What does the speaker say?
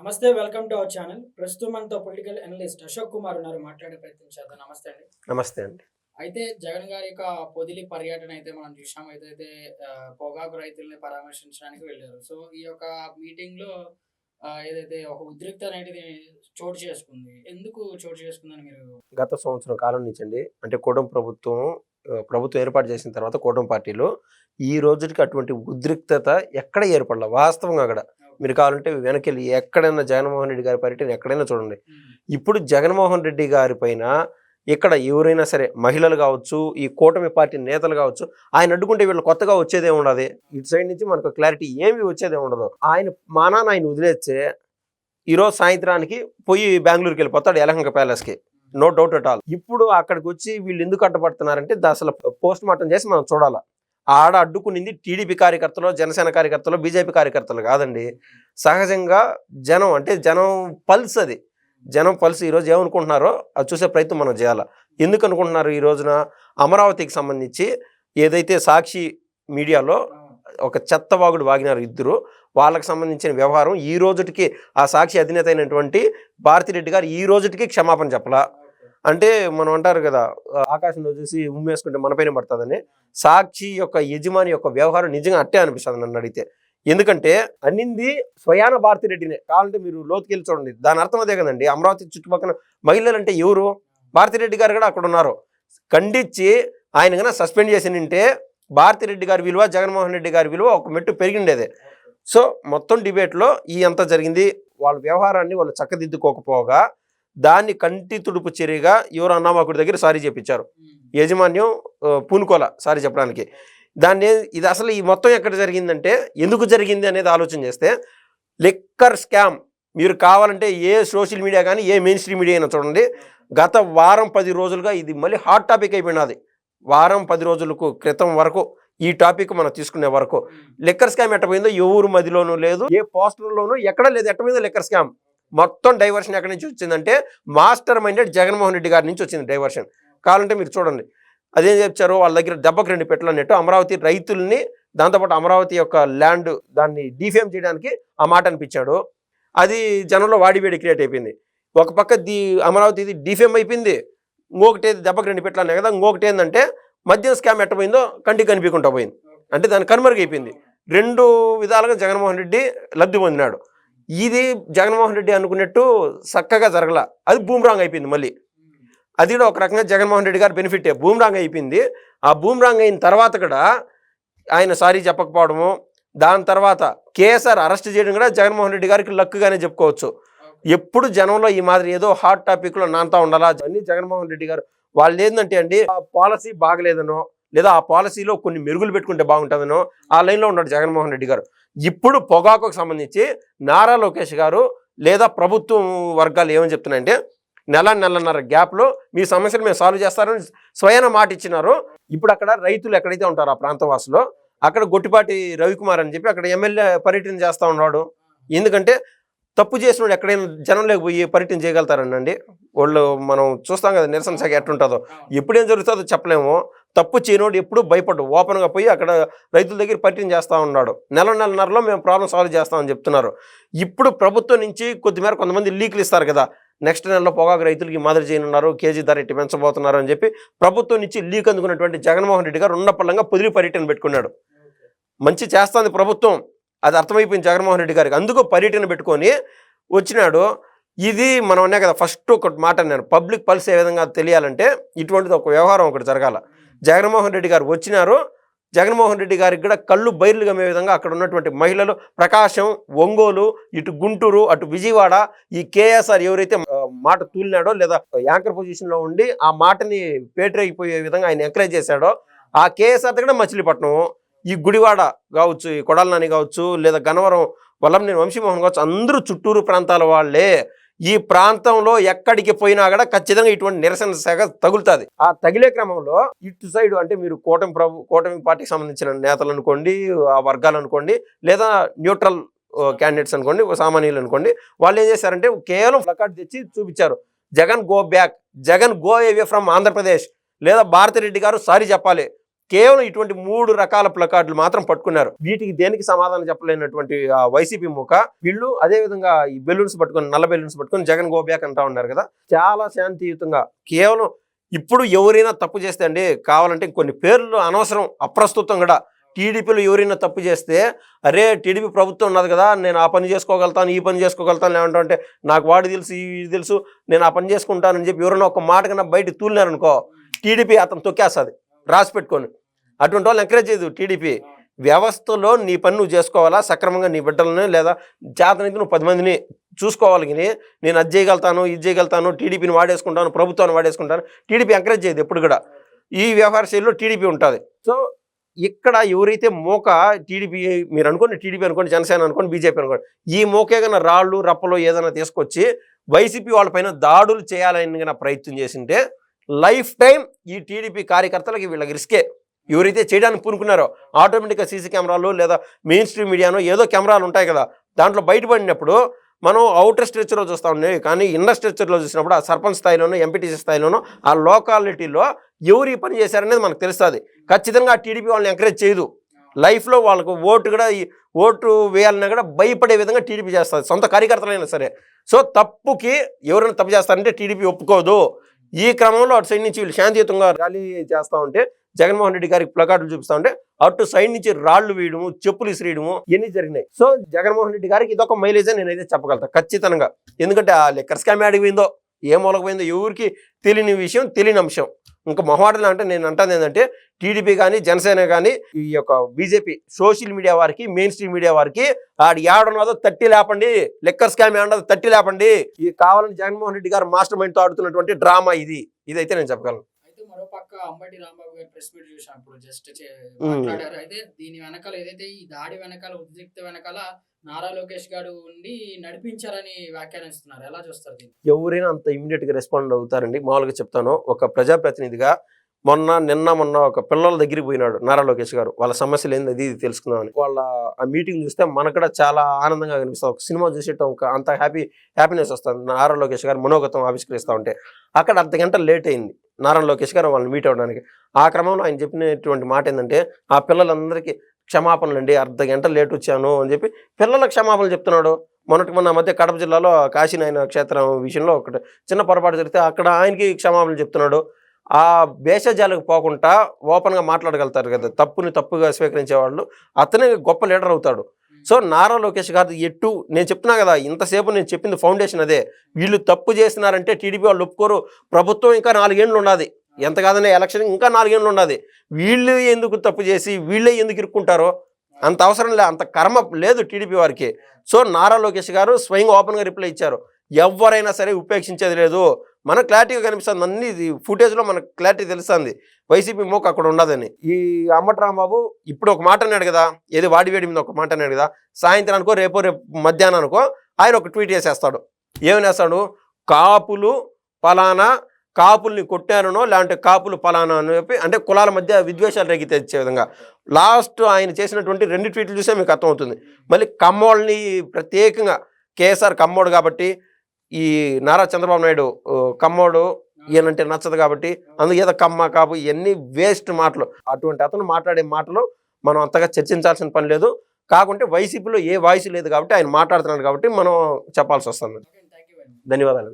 నమస్తే welcome to our channel. ప్రస్తుతం మనతో పొలిటికల్ అనలిస్ట్ అశోక్ కుమార్ ఉన్నారు. మాట్లాడే ప్రయత్నం చేద్దాం. నమస్తే అండి. నమస్తే అండి. అయితే జగన్ గారి యొక్క పొదిలి పర్యటన అయితే మనం చూసాం. ఏదైతే ఆ, పొగాకు రైతుల్ని పరామర్శించడానికి వెళ్ళారు. సో ఈ యొక్క మీటింగ్లో ఏదైతే ఒక ఉద్రిక్త అనేది చోటు చేసుకుంది. ఎందుకు చోటు చేసుకుందని మీరు? గత సంవత్సరం కాలం నుంచి అండి అంటే కూటమి ప్రభుత్వం ప్రభుత్వం ఏర్పాటు చేసిన తర్వాత కూటమి పార్టీలో ఈ రోజుకి అటువంటి ఉద్రిక్తత ఎక్కడ ఏర్పడలే? వాస్తవంగా అక్కడ మీరు కావాలంటే వెనకెళ్ళి ఎక్కడైనా జగన్మోహన్ రెడ్డి గారి పర్యటన ఎక్కడైనా చూడండి. ఇప్పుడు జగన్మోహన్ రెడ్డి గారి పైన ఇక్కడ ఎవరైనా సరే మహిళలు కావచ్చు ఈ కూటమి పార్టీ నేతలు కావచ్చు ఆయన అడ్డుకుంటే వీళ్ళు కొత్తగా వచ్చేదే ఉండదు. ఇటు సైడ్ నుంచి మనకు క్లారిటీ ఏమి వచ్చేదే ఉండదు. ఆయన మానాన్ని ఆయన వదిలేస్తే ఈరోజు సాయంత్రానికి పోయి బెంగళూరుకి వెళ్ళిపోతాడు Yelahanka ప్యాలెస్కి. No doubt at all. ఇప్పుడు అక్కడికి వచ్చి వీళ్ళు ఎందుకు అడ్డుపడుతున్నారంటే అసలు పోస్ట్ మార్టం చేసి మనం చూడాలి. ఆడ అడ్డుకునింది టీడీపీ కార్యకర్తలు జనసేన కార్యకర్తలు బీజేపీ కార్యకర్తలు కాదండి. సహజంగా జనం అంటే జనం పల్స్ అది. జనం పల్స్ ఈరోజు ఏమనుకుంటున్నారో అది చూసే ప్రయత్నం మనం చేయాలి. ఎందుకు అనుకుంటున్నారు ఈ రోజున? అమరావతికి సంబంధించి ఏదైతే సాక్షి మీడియాలో ఒక చెత్తవాగుడు వాగినారు ఇద్దరు వాళ్ళకి సంబంధించిన వ్యవహారం ఈ రోజుటికి ఆ సాక్షి అధినేత అయినటువంటి భారతిరెడ్డి గారు ఈ రోజుటికి క్షమాపణ చెప్పలా. అంటే మనం అంటారు కదా ఆకాశంలో చూసి ఉమ్మేసుకుంటే మన పైన పడుతుందని. సాక్షి యొక్క యజమాని యొక్క వ్యవహారం నిజంగా అట్టే అనిపిస్తుంది నన్ను అడిగితే. ఎందుకంటే అన్నింది స్వయాన భారతిరెడ్డినే. కావాలంటే మీరు లోతుకెళ్ళి చూడండి. దాని అర్థం అదే కదండి. అమరావతి చుట్టుపక్కల మహిళలు అంటే ఎవరు? భారతిరెడ్డి గారు కూడా అక్కడ ఉన్నారు. ఖండించి ఆయన కన్నా సస్పెండ్ చేసి నింటే భారతిరెడ్డి గారి విలువ జగన్మోహన్ రెడ్డి గారి విలువ ఒక మెట్టు పెరిగిండేది. సో మొత్తం డిబేట్లో ఈ అంతా జరిగింది. వాళ్ళ వ్యవహారాన్ని వాళ్ళు చక్కదిద్దుకోకపోగా దాన్ని కంటి తుడుపు చర్యగా ఎవరు అన్నామాకుడి దగ్గర సారీ చెప్పించారు యాజమాన్యం పూనుకోల సారీ చెప్పడానికి. దాన్ని ఇది అసలు ఈ మొత్తం ఎక్కడ జరిగిందంటే ఎందుకు జరిగింది అనేది ఆలోచన చేస్తే లిక్కర్ స్కామ్ మీరు కావాలంటే ఏ సోషల్ మీడియా కానీ ఏ మెయిన్ స్ట్రీమ్ మీడియా అయినా చూడండి. గత వారం పది రోజులుగా ఇది మళ్ళీ హాట్ టాపిక్ అయిపోయినది. వారం పది రోజులకు క్రితం వరకు ఈ టాపిక్ మనం తీసుకునే వరకు. లిక్కర్ స్కామ్ ఎట్ట పోయిందో ఎవరు మదిలోనూ లేదు ఏ పోస్టర్లోనూ ఎక్కడ లేదు ఎట్ట పోయిందో లిక్కర్ స్కామ్. మొత్తం డైవర్షన్ ఎక్కడి నుంచి వచ్చిందంటే మాస్టర్ మైండెడ్ జగన్మోహన్ రెడ్డి గారి నుంచి వచ్చింది డైవర్షన్ కావాలంటే మీరు చూడండి. అదేం చెప్పారు వాళ్ళ దగ్గర దెబ్బకు రెండు పెట్టలు అన్నట్టు అమరావతి రైతుల్ని దాంతోపాటు అమరావతి యొక్క ల్యాండ్ దాన్ని డిఫేమ్ చేయడానికి ఆ మాట అనిపించాడు. అది జనంలో వాడివేడి క్రియేట్ అయిపోయింది. ఒక పక్క ది అమరావతి డిఫేమ్ అయిపోయింది. ఇంకొకటేది దెబ్బకు రెండు పెట్టలు అన్నాయి కదా ఇంకొకటి ఏంటంటే మద్యం స్కామ్ ఎట్టపోయిందో కంటికి కనిపించకుండా పోయింది. అంటే దాని కనుమరుగైపోయింది. రెండు విధాలుగా జగన్మోహన్ రెడ్డి లబ్ధి పొందినాడు. ఇది జగన్మోహన్ రెడ్డి అనుకున్నట్టు చక్కగా జరగల. అది బూమ్రాంగ్ అయిపోయింది మళ్ళీ. అది కూడా ఒక రకంగా జగన్మోహన్ రెడ్డి గారు బెనిఫిటే బూమ్రాంగ్ అయిపోయింది. ఆ బూమ్రాంగ్ అయిన తర్వాత కూడా ఆయన సారీ చెప్పకపోవడము దాని తర్వాత కేఎస్ఆర్ అరెస్ట్ చేయడం కూడా జగన్మోహన్ రెడ్డి గారికి లక్కుగానే చెప్పుకోవచ్చు. ఎప్పుడు జనంలో ఈ మాదిరి ఏదో హాట్ టాపిక్లో నాంతా ఉండాలా? అన్ని జగన్మోహన్ రెడ్డి గారు వాళ్ళు ఏంటంటే అండి ఆ పాలసీ బాగలేదనో లేదా ఆ పాలసీలో కొన్ని మెరుగులు పెట్టుకుంటే బాగుంటుందనో ఆ లైన్లో ఉన్నాడు జగన్మోహన్ రెడ్డి గారు. ఇప్పుడు పొగాకుకు సంబంధించి నారా లోకేష్ గారు లేదా ప్రభుత్వం వర్గాలు ఏమని చెప్తున్నాయంటే నెల నెలన్నర గ్యాప్లో మీ సమస్యలు మేము సాల్వ్ చేస్తారని స్వయాన మాట ఇచ్చినారు ఇప్పుడు అక్కడ రైతులు ఎక్కడైతే ఉంటారో ఆ ప్రాంత వాసులో అక్కడ గొట్టిపాటి రవికుమార్ అని చెప్పి అక్కడ ఎమ్మెల్యే పర్యటన చేస్తూ ఉన్నాడు. ఎందుకంటే తప్పు చేసినోడు ఎక్కడైనా జనంలోకి పోయి పర్యటన చేయగలుగుతారండి వాళ్ళు మనం చూస్తాం కదా నిరసన శాఖ ఎట్లుంటుందో. ఎప్పుడేం జరుగుతుందో చెప్పలేము. తప్పు చేయనోడు ఎప్పుడు భయపడ్డు. ఓపెన్గా పోయి అక్కడ రైతుల దగ్గర పర్యటన చేస్తూ ఉన్నాడు. నెల నెలన్నరలో మేము ప్రాబ్లం సాల్వ్ చేస్తామని చెప్తున్నారు. ఇప్పుడు ప్రభుత్వం నుంచి కొద్దిమేర కొంతమంది లీకులు ఇస్తారు కదా. నెక్స్ట్ నెలలో పొగాకు రైతులకి మాదిరి చేయనున్నారు. కేజీ ధర ఇట్టి పెంచబోతున్నారు అని చెప్పి ప్రభుత్వం నుంచి లీక్ అందుకున్నటువంటి జగన్మోహన్ రెడ్డి గారు ఉన్నపల్లంగా పొదిలి పర్యటన పెట్టుకున్నాడు. మంచి చేస్తుంది ప్రభుత్వం. అది అర్థమైపోయింది జగన్మోహన్ రెడ్డి గారికి. అందుకు పర్యటన పెట్టుకొని వచ్చినాడు. ఇది మనం అన్నా కదా ఫస్ట్ ఒక మాట నేను పబ్లిక్ పల్స్ ఏ విధంగా తెలియాలంటే ఇటువంటిది ఒక వ్యవహారం ఒకటి జరగాల. జగన్మోహన్ రెడ్డి గారు వచ్చినారు. జగన్మోహన్ రెడ్డి గారికి కూడా కళ్ళు బయర్లు గమ్మే విధంగా అక్కడ ఉన్నటువంటి మహిళలు ప్రకాశం ఒంగోలు ఇటు గుంటూరు అటు విజయవాడ ఈ కేఎస్ఆర్ ఎవరైతే మాట తూలినాడో లేదా యాంకర్ పొజిషన్లో ఉండి ఆ మాటని పేటరైపోయే విధంగా ఆయన ఎంకరేజ్ చేశాడో ఆ కేఎస్ఆర్ దగ్గర మచిలీపట్నం ఈ గుడివాడ కావచ్చు ఈ కొడాలనాని కావచ్చు లేదా గన్నవరం వల్లంనేని వంశీమోహన్ కావచ్చు అందరూ చుట్టూరు ప్రాంతాల వాళ్ళే. ఈ ప్రాంతంలో ఎక్కడికి పోయినా కూడా ఖచ్చితంగా ఇటువంటి నిరసన శాఖ తగులుతుంది. ఆ తగిలే క్రమంలో ఇటు సైడ్ అంటే మీరు కూటమి ప్రభు కూటమి పార్టీకి సంబంధించిన నేతలు అనుకోండి ఆ వర్గాలు అనుకోండి లేదా న్యూట్రల్ క్యాండిడేట్స్ అనుకోండి సామాన్యులు అనుకోండి వాళ్ళు ఏం చేశారంటే కేవలం ప్లకార్డ్ తెచ్చి చూపించారు. Jagan go back Jagan go away from Andhra Pradesh లేదా భారతిరెడ్డి గారు సారీ చెప్పాలి. కేవలం ఇటువంటి మూడు రకాల ప్లకార్డులు మాత్రం పట్టుకున్నారు. వీటికి దేనికి సమాధానం చెప్పలేనటువంటి వైసీపీ ముఖ వీళ్ళు అదే విధంగా ఈ బెలూన్స్ పట్టుకుని నల్ల బెలూన్స్ పట్టుకొని జగన్ గోబ్యాక్ అంటా ఉన్నారు కదా. చాలా శాంతియుతంగా కేవలం ఇప్పుడు ఎవరైనా తప్పు చేస్తే అండి కావాలంటే కొన్ని పేర్లు అనవసరం అప్రస్తుతం కూడా. టీడీపీలో ఎవరైనా తప్పు చేస్తే అరే టీడీపీ ప్రభుత్వం ఉన్నది కదా నేను ఆ పని చేసుకోగలుగుతాను ఈ పని చేసుకోగలుగుతాను లేదంటే నాకు వాడు తెలుసు ఇది తెలుసు నేను ఆ పని చేసుకుంటానని చెప్పి ఎవరైనా ఒక మాట కన్నా బయట తూలినారనుకో టీడీపీ అతను తొక్కేస్తుంది. రాసి పెట్టుకొని. అటువంటి వాళ్ళు ఎంకరేజ్ చేయదు టీడీపీ వ్యవస్థలో నీ పని నువ్వు చేసుకోవాలా? సక్రమంగా నీ బిడ్డలని లేదా చేతనైతే నువ్వు పది మందిని చూసుకోవాలి కానీ నేను అది చేయగలుగుతాను ఇది చేయగలుగుతాను టీడీపీని వాడేసుకుంటాను ప్రభుత్వాన్ని వాడేసుకుంటాను. టీడీపీ ఎంకరేజ్ చేయదు ఎప్పుడు కూడా. ఈ వ్యవహార శైలిలో టీడీపీ ఉంటుంది. సో ఇక్కడ ఎవరైతే మోక టీడీపీ మీరు అనుకోండి టీడీపీ అనుకోండి జనసేన అనుకోండి బీజేపీ అనుకోండి ఈ మోకే కన్నా రాళ్ళు రప్పలు ఏదైనా తీసుకొచ్చి వైసీపీ వాళ్ళపైన దాడులు చేయాలని కన్నా ప్రయత్నం చేసింటే లైఫ్ టైం ఈ టీడీపీ కార్యకర్తలకి వీళ్ళకి రిస్కే ఎవరైతే చేయడానికి పూనుకున్నారో ఆటోమేటిక్గా సీసీ కెమెరాలు లేదా మెయిన్ స్ట్రీమ్ మీడియానో ఏదో కెమెరాలు ఉంటాయి కదా దాంట్లో బయటపడినప్పుడు మనం అవుటర్ స్ట్రెచ్చర్లో చూస్తూ ఉన్నాయి కానీ ఇన్నర్ స్ట్రక్చర్లో చూసినప్పుడు ఆ సర్పంచ్ స్థాయిలోనో ఎంపీటీసీ స్థాయిలోనో ఆ లోకాలిటీలో ఎవరు ఈ పని చేశారనేది మనకు తెలుస్తుంది. ఖచ్చితంగా ఆ టీడీపీ వాళ్ళని ఎంకరేజ్ చేయదు. లైఫ్లో వాళ్ళకు ఓటు కూడా ఈ ఓటు వేయాలన్నా కూడా భయపడే విధంగా టీడీపీ చేస్తుంది. సొంత కార్యకర్తలైనా సరే. సో తప్పుకి ఎవరైనా తప్పు చేస్తారంటే టీడీపీ ఒప్పుకోదు. ఈ క్రమంలో అటు సైడ్ నుంచి వీళ్ళు శాంతియుతంగా ర్యాలీ చేస్తూ ఉంటే జగన్మోహన్ రెడ్డి గారికి ప్లకార్డులు చూపిస్తా ఉంటే అటు సైడ్ నుంచి రాళ్ళు వేయడము చెప్పులు ఇసిరేయడము ఇవన్నీ జరిగినాయి. సో జగన్మోహన్ రెడ్డి గారికి ఇదొక మైలేజ్ అని నేనైతే చెప్పగలుగుతా ఖచ్చితంగా. ఎందుకంటే ఆ లెక్కర్ స్కామ్ యాడికి పోయిందో ఏ మూలకు పోయిందో ఎవరికి తెలియని విషయం తెలియని అంశం. ఇంకా మొహమాటలు అంటే నేను అంటాను ఏంటంటే టీడీపీ కానీ జనసేన కానీ ఈ యొక్క బీజేపీ సోషల్ మీడియా వారికి మెయిన్ స్ట్రీమ్ మీడియా వారికి ఆడు ఏడున్నదో తట్టి లేపండి లెక్కర్ స్కామ్ ఏడున్నదో తట్టి లేపండి. ఇది కావాలని జగన్మోహన్ రెడ్డి గారు మాస్టర్ మైండ్తో ఆడుతున్నటువంటి డ్రామా ఇది. ఇదైతే నేను చెప్పగలను. మరో పక్క అంబటి రాంబాబు గారి ప్రెస్ మీట్ చూసాం ఇప్పుడు జస్ట్. మాట్లాడారు. అయితే దీని వెనకాల ఏదైతే ఈ దాడి వెనకాల ఉద్రిక్త వెనకాల నారా లోకేష్ గారు ఉండి నడిపించారని వ్యాఖ్యానిస్తున్నారు ఎలా చూస్తారు ఎవరైనా అంత ఇమీడియట్గా రెస్పాండ్ అవుతారండి. మామూలుగా చెప్తాను. ఒక ప్రజాప్రతినిధిగా మొన్న నిన్న మొన్న ఒక పిల్లల దగ్గరికి పోయినాడు నారా లోకేష్ గారు. వాళ్ళ సమస్యలు ఏంది అది ఇది తెలుసుకుందామని. వాళ్ళ ఆ మీటింగ్ చూస్తే మనకు కూడా చాలా ఆనందంగా కనిపిస్తుంది ఒక సినిమా చూసేటం ఒక అంత హ్యాపీ హ్యాపీనెస్ వస్తుంది. నారా లోకేష్ గారు మనోగతం ఆవిష్కరిస్తూ ఉంటే. అక్కడ అర్ధ గంట లేట్ అయింది నారా లోకేష్ గారు వాళ్ళని మీట్ అవ్వడానికి. ఆ క్రమంలో ఆయన చెప్పినటువంటి మాట ఏంటంటే ఆ పిల్లలందరికీ క్షమాపణలు అండి. అర్ధ గంట లేట్ వచ్చాను అని చెప్పి పిల్లల క్షమాపణలు చెప్తున్నాడు. మొన్నటి మొన్న మధ్య కడప జిల్లాలో కాశీనాయన క్షేత్రం విషయంలో ఒకటి చిన్న పొరపాటు జరిగితే అక్కడ ఆయనకి క్షమాపణలు చెప్తున్నాడు. ఆ భేషజాలకు పోకుండా ఓపెన్గా మాట్లాడగలుగుతారు కదా తప్పుని తప్పుగా స్వీకరించే వాళ్ళు అతనే గొప్ప లీడర్ అవుతాడు. సో నారా లోకేష్ గారు ఎట్టు నేను చెప్తున్నా కదా ఇంతసేపు నేను చెప్పింది ఫౌండేషన్ అదే. వీళ్ళు తప్పు చేసినారంటే టీడీపీ వాళ్ళు ఒప్పుకోరు. ప్రభుత్వం ఇంకా నాలుగేళ్ళు ఉన్నది ఎంత కాదనే ఎలక్షన్ ఇంకా నాలుగేళ్ళు ఉన్నది వీళ్ళు ఎందుకు తప్పు చేసి వీళ్ళే ఎందుకు ఇరుక్కుంటారో అంత అవసరం లే అంత కర్మ లేదు టీడీపీ వారికి. సో నారా లోకేష్ గారు స్వయంగా ఓపెన్గా రిప్లై ఇచ్చారు. ఎవరైనా సరే ఉపేక్షించేది లేదు. మనకు క్లారిటీగా కనిపిస్తుంది. అన్ని ఫుటేజ్లో మనకు క్లారిటీ తెలుస్తుంది. వైసీపీ మోక్ అక్కడ ఉండదని. ఈ అమ్మట్రాంబాబు ఇప్పుడు ఒక మాట అన్నాడు కదా ఏది వాడి వేడి మీద ఒక మాట అన్నాడు కదా సాయంత్రం అనుకో రేపో రేపు మధ్యాహ్నం అనుకో ఆయన ఒక ట్వీట్ చేసేస్తాడు ఏమనేస్తాడు కాపులు పలానా కాపుల్ని కొట్టారనో లేదంటే కాపులు పలానా అని చెప్పి అంటే కులాల మధ్య విద్వేషాలు రేగి తెచ్చే విధంగా. లాస్ట్ ఆయన చేసినటువంటి రెండు ట్వీట్లు చూసే మీకు అర్థమవుతుంది. మళ్ళీ కమ్మోళ్ళని ప్రత్యేకంగా కేఎస్ఆర్ కమ్మోడు కాబట్టి ఈ నారా చంద్రబాబు నాయుడు కమ్మోడు ఈయనంటే నచ్చదు కాబట్టి అందుకు ఏదో కమ్మ కాపు ఇవన్నీ వేస్ట్ మాటలు. అటువంటి అతను మాట్లాడే మాటలు మనం అంతగా చర్చించాల్సిన పని లేదు. కాకుంటే వైసీపీలో ఏ వాయిస్ లేదు కాబట్టి ఆయన మాట్లాడుతున్నాడు కాబట్టి మనం చెప్పాల్సి వస్తుంది. ధన్యవాదాలు.